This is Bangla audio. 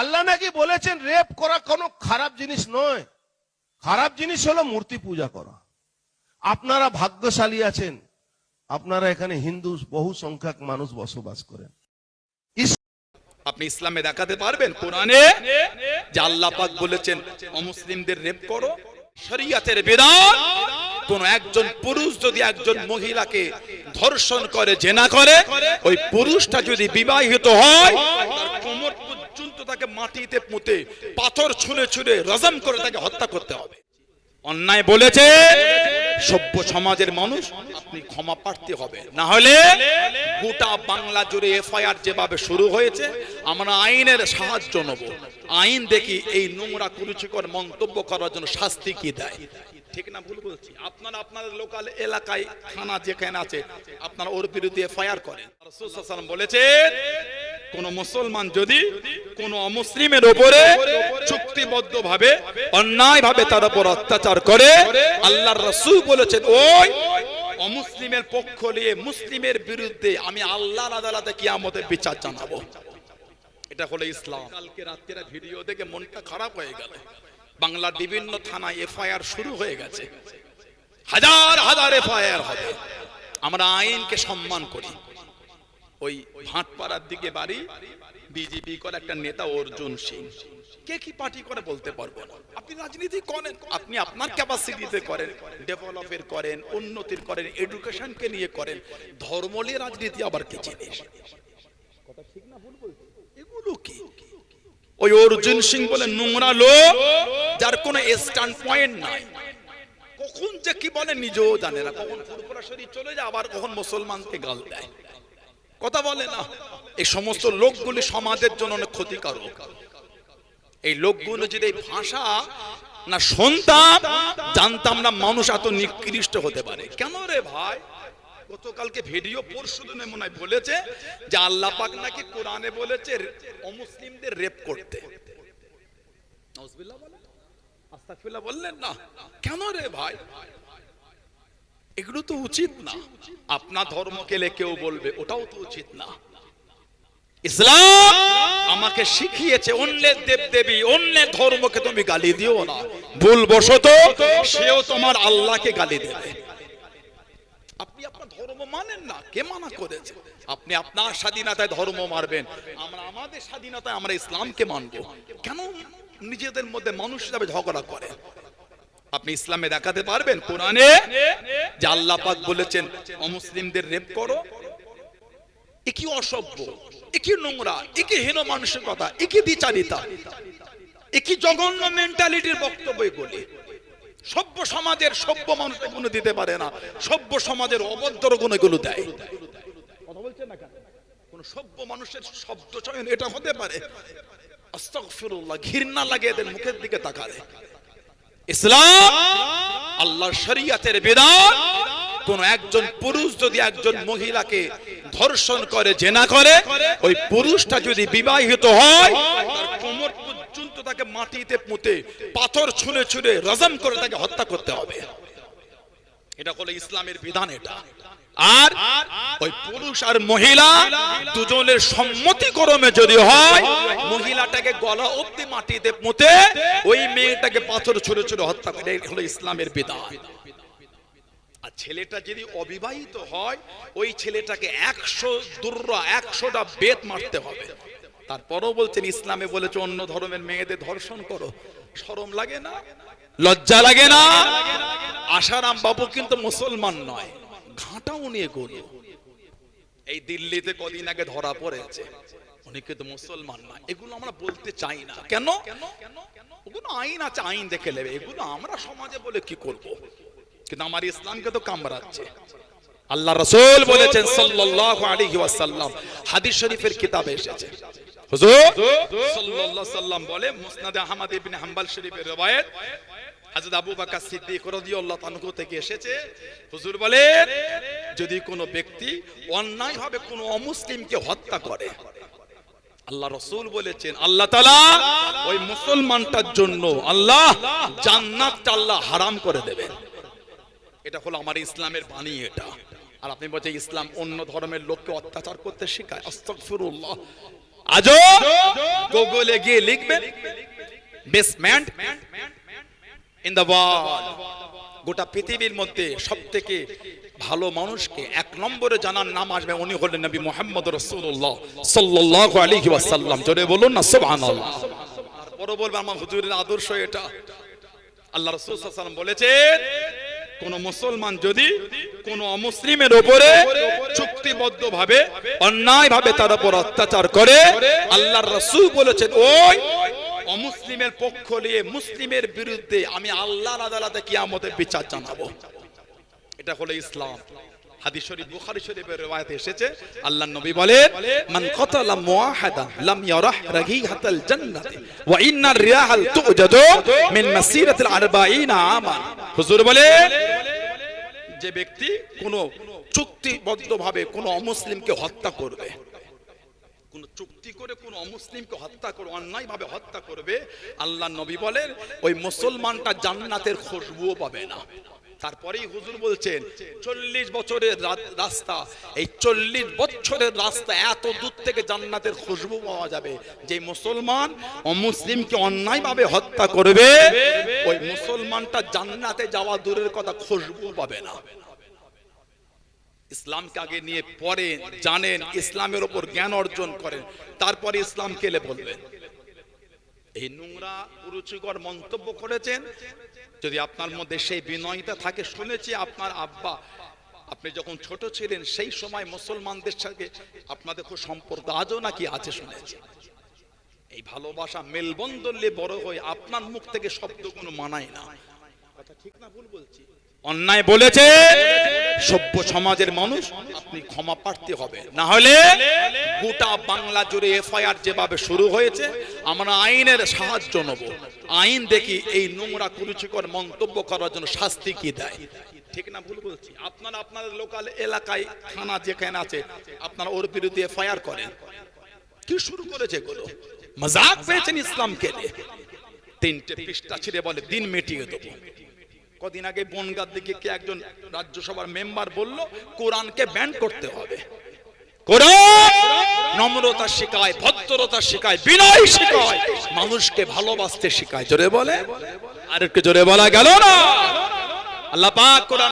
আল্লাহ নাকি বলেছেন, রেপ করা কোনো খারাপ জিনিস নয়। খারাপ জিনিস হলো মূর্তি পূজা করা। আপনারা ভাগ্যশালী আছেন। আপনারা এখানে হিন্দু বহু সংখ্যক মানুষ বসবাস করেন। আপনি ইসলামে দেখাতে পারবেন কোরআনে, যে আল্লাহ পাক বলেছেন, অমুসলিমদের রেপ করো, শরিয়াতের বিধান। কোন একজন পুরুষ যদি একজন মহিলাকে ধর্ষণ করে, জেনা করে, ওই পুরুষটা যদি বিবাহিত হয় তাকে মাটিতে পুঁতে, পাথর ছুঁড়ে ছুঁড়ে রজম করে তাকে হত্যা করতে হবে। অন্যায় বলেছে সভ্য সমাজের মানুষ, আপনি ক্ষমা প্রার্থী হবে না হলে গোটা বাংলা জুড়ে এফআইআর যেভাবে শুরু হয়েছে, আমরা আইনের সাহায্য নেব। আইন দেখি এই নোংরা কুরুচিকর মন্তব্য করার জন্য শাস্তি কি দেয়? ঠিক না ভুল বলছি? আপনারা আপনাদের লোকাল এলাকায় থানা যেখানে আছে, আপনারা ওর বিরুদ্ধে এফআইআর করেন। রাসূল বলেছেন, কোন মুসলমান যদি কোন অমুসলিমের উপরে চুক্তিবদ্ধ ভাবে অন্যায় ভাবে তার উপর অত্যাচার করে আল্লাহর রাসূল বলেছেন ওই অমুসলিমের পক্ষ নিয়ে মুসলিমের বিরুদ্ধে আমি আল্লাহর আদালতে কিয়ামতের বিচার জানাব। এটা হলো ইসলাম। কালকে রাত্রিরা ভিডিও দেখে মনটা খারাপ হয়ে গেল। বাংলার বিভিন্ন থানায় এফআইআর শুরু হয়ে গেছে। হাজার হাজার এফআইআর হবে। আমরা আইনকে সম্মান করি। ওই ভাটপাড়ার দিকে বাড়ি বিজেপি করে একটা নেতা অর্জুন সিং। কে কি পার্টি করে বলতে পারব না। আপনি রাজনীতি করেন আপনি আপনার ক্যাপাসিটিতে করেন ডেভেলপের করেন উন্নতির করেন এডুকেশনকে নিয়ে করেন ধর্ম নিয়ে রাজনীতি আবার কি জিনিস এগুলো কি? ওই অর্জুন সিং বলে নোংরা লোক যার কোনো স্ট্যান্ড পয়েন্ট নাই। কখন যে কি বলে নিজেও জানে না কখন ফুরফুরাশরী চলে যায় আবার কখন মুসলমানকে গাল দেয়। কথা বলে না। এই সমস্ত লোকগুলি সমাজের জন্য অনেক ক্ষতিকারক। এই লোকগুলো যদি এই ভাষা না শুনতাম, জানতাম না মানুষ এত নিকৃষ্ট হতে পারে। কেন রে ভাই? গতকালকে ভিডিও পরশু দিনে মনে হয় বলেছে যে আল্লাহ পাক নাকি কোরআনে বলেছে অমুসলিমদের রেপ করতে। বললেন না। কেন রে ভাই? এগুলো তো উচিত না। আপনার ধর্মকে কেউ বলবে, ওটাও তো উচিত না। ইসলাম আমাকে শিখিয়েছে, অন্যের দেব দেবী অন্যের ধর্মকে তুমি গালি দিও না। ভুল বশত সেও তোমার আল্লাহকে গালি দেবে। আপনি আপনার ধর্ম মানেন না, কে মানা করেছে? আপনি আপনার স্বাধীনতায় ধর্ম মারবেন, আমরা আমাদের স্বাধীনতায় আমরা ইসলামকে মানব। কেন নিজেদের মধ্যে মানুষ হিসাবে ঝগড়া করে? আপনি ইসলামে দেখাতে পারবেন? কোরআনে যে আল্লাহ পাক বলেছেন অমুসলিমদের রেপ করো। এ কি অসভ্য এ কি নোংরা এ কি হীন মানসিকতা এ কি বিচারিতা এ কি জঘন্য মেন্টালিটির বক্তব্য এগুলি। সভ্য সমাজের সভ্য মানুষ এগুলো দিতে পারে না সভ্য সমাজের অবদ্ধর গুণ এগুলো দেয়। কথা বলছেন না কেন? কোন সভ্য মানুষের শব্দ চয়ন এটা হতে পারে। আস্তাগফিরুল্লাহ ঘৃণা লাগে এদের মুখের দিকে তাকালে। ইসলাম আল্লাহর শরিয়াতের বিধান। কোন একজন পুরুষ যদি একজন মহিলাকে ধর্ষণ করে, জেনা করে, ওই পুরুষটা যদি বিবাহিত হয় পর্যন্ত তাকে মাটিতে পুঁতে, পাথর ছুঁড়ে ছুঁড়ে রজম করে তাকে হত্যা করতে হবে। এটা হলো ইসলামের বিধান এটা। আর ওই পুরুষ আর মহিলা দুজনের সম্মতিক্রমে যদি হয়, মহিলাটাকে গলা অব্দি মাটিতে পুঁতে, ওই মেয়েটাকে পাথর ছুঁড়ে ছুঁড়ে হত্যা করে। এটা হলো ইসলামের বিধান। আর ছেলেটা যদি অবিবাহিত হয়, ওই ছেলেটাকে একশো দুর্রা, একশোটা বেত মারতে হবে। তারপরও বলছেন, ইসলামে বলেছে, অন্য ধর্মের মেয়েদের ধর্ষণ করো। শরম লাগে না, লজ্জা লাগে না। আশারাম বাবু কিন্তু মুসলমান নয়, ঘাটাও নিয়ে গরু। এই দিল্লিতে কদিন আগে ধরা পড়েছে। উনি কিন্তু মুসলমান না এগুলো আমরা বলতে চাই না। কেন? ওগুলো আইন আছে, আইন দেখে নেবে। এগুলো আমরা সমাজে বলে কি করব? কিন্তু আমার ইসলামকে তো কামড়াচ্ছে। আল্লাহ রসুল বলেছেন সাল্লাল্লাহু আলাইহি ওয়াসাল্লাম, হাদিস শরীফের কিতাবে এসেছে। হুজুর? সাল্লাল্লাহু সাল্লাম বলে, মুসনাদ আহমদ ইবনে হাম্বল শরীফের রওয়ায়াত, হযরত আবু বকর সিদ্দিক রাদিয়াল্লাহু তাআলা থেকে এসেছে। হুজুর বলেন যদি কোনো ব্যক্তি অন্যায়ভাবে কোনো অমুসলিমকে হত্যা করে, আল্লাহ রসুল বলেছেন, আল্লাহ তালা ওই মুসলমানটার জন্য আল্লাহ জান্নাতটা আল্লাহ হারাম করে দেবেন। এটা হলো আমার ইসলামের বাণী এটা। আর আপনি বলছেন ইসলাম অন্য ধর্মের লোককে অত্যাচার করতে শেখায়। আস্তাগফিরুল্লাহ। আজও গুগলে গিয়ে লিখবেন বেসমেন্ট ইন দ্য ওয়ার্ল্ড গোটা পৃথিবীর মধ্যে সব থেকে ভালো মানুষকে এক নম্বরে জানার নাম আসবে উনি হলেন নবী মোহাম্মদ রসুল্লাহ সাল্লাল্লাহু আলাইহি ওয়াসাল্লাম। জোরে বলুন না, সুবহানাল্লাহ। তারপরে বলবে আমার হুজুরের আদর্শ এটা। আল্লাহ রসুল বলেছেন কোন মুসলমান যদি কোন অমুসলিমের উপরে চুক্তিবদ্ধ ভাবে অন্যায় ভাবে তার উপর অত্যাচার করে, আল্লাহর রসুল বলেছেন, ওই অমুসলিমের পক্ষ নিয়ে মুসলিমের বিরুদ্ধে আমি আল্লাহর আদালতে কিয়ামতের বিচার জানাব। এটা হলো ইসলাম। হাদিস শরীফ বুখারী শরীফের riwayate এসেছে। আল্লাহর নবী বলেন মান কাতালা মুআহাদান লাম ইয়ারাহ রাগীহাতাল ওয়া ইন্নার রিয়াহাল তুজাদু মিন মাসিরাতিল 40 আমান। হুজুর বলেন যে ব্যক্তি কোন চুক্তিবদ্ধভাবে কোন অমুসলিমকে হত্যা করবে, কোন চুক্তি করে কোন অমুসলিমকে হত্যা করে অন্যায় ভাবে হত্যা করবে, আল্লাহ নবী বলেন, ওই মুসলমানটা জান্নাতের খুশবুও পাবে না। তারপরেই হুজুর বলছেন, চল্লিশ বছরের রাস্তা, এই চল্লিশ বছরের রাস্তা এত দূর থেকে জান্নাতের খুশবু পাওয়া যাবে। যে মুসলমান অমুসলিমকে অন্যায় ভাবে হত্যা করবে, ওই মুসলমানটা জান্নাতে যাওয়া দূরের কথা খুশবু পাবে না। ইসলামকে আগে নিয়ে পড়েন, জানেন, ইসলামের উপর জ্ঞান অর্জন করেন। তারপরে ইসলাম কেলে বলবেন? এই নোংরা, কুরুচিকর মন্তব্য করেছেন যদি আপনার মধ্যে সেই বিনয়টা থাকে, শুনেছি আপনার আব্বা, আপনি যখন ছোট ছিলেন, সেই সময় মুসলমানদের সাথে আপনাদের খুব সম্পর্ক, আজও নাকি আছে শুনেছি। এই ভালোবাসা মেলবন্ধন বড় হয়ে আপনার মুখ থেকে শব্দ কোনো মানায় না। কথা ঠিক না, ভুল বলছি। অন্যায় বলেছে, সভ্য সমাজের মানুষ, আপনি ক্ষমা প্রার্থী হবে। না হলে গোটা বাংলা জুড়ে এফআইআর যেভাবে শুরু হয়েছে, আমরা আইনের সাহায্য নেব। আইন দেখি এই নোংরা কুরুচিকর মন্তব্য করার জন্য শাস্তি কি দেয়? ঠিক না, ভুল বলছি। আপনারা আপনাদের লোকাল এলাকায় থানা যেখানে আছে, আপনারা ওর বিরুদ্ধে এফআইআর করেন। কি শুরু করেছে এগুলো? মজাক পেয়েছেন ইসলামকে তিনটে পৃষ্ঠা ছিঁড়ে বলে, দিন মিটিয়ে দেবো। কদিন আগে বনগার দিকে কে একজন রাজ্যসভার মেম্বার বলল কোরআনকে ব্যান করতে হবে। কোরআন! নম্রতা শেখায় ভদ্রতা শেখায় বিনয় শেখায় মানুষকে ভালোবাসতে শেখায়। জোরে বলে। আর একটু জোরে বলা গেল না। আল্লাহ পাক কোরআন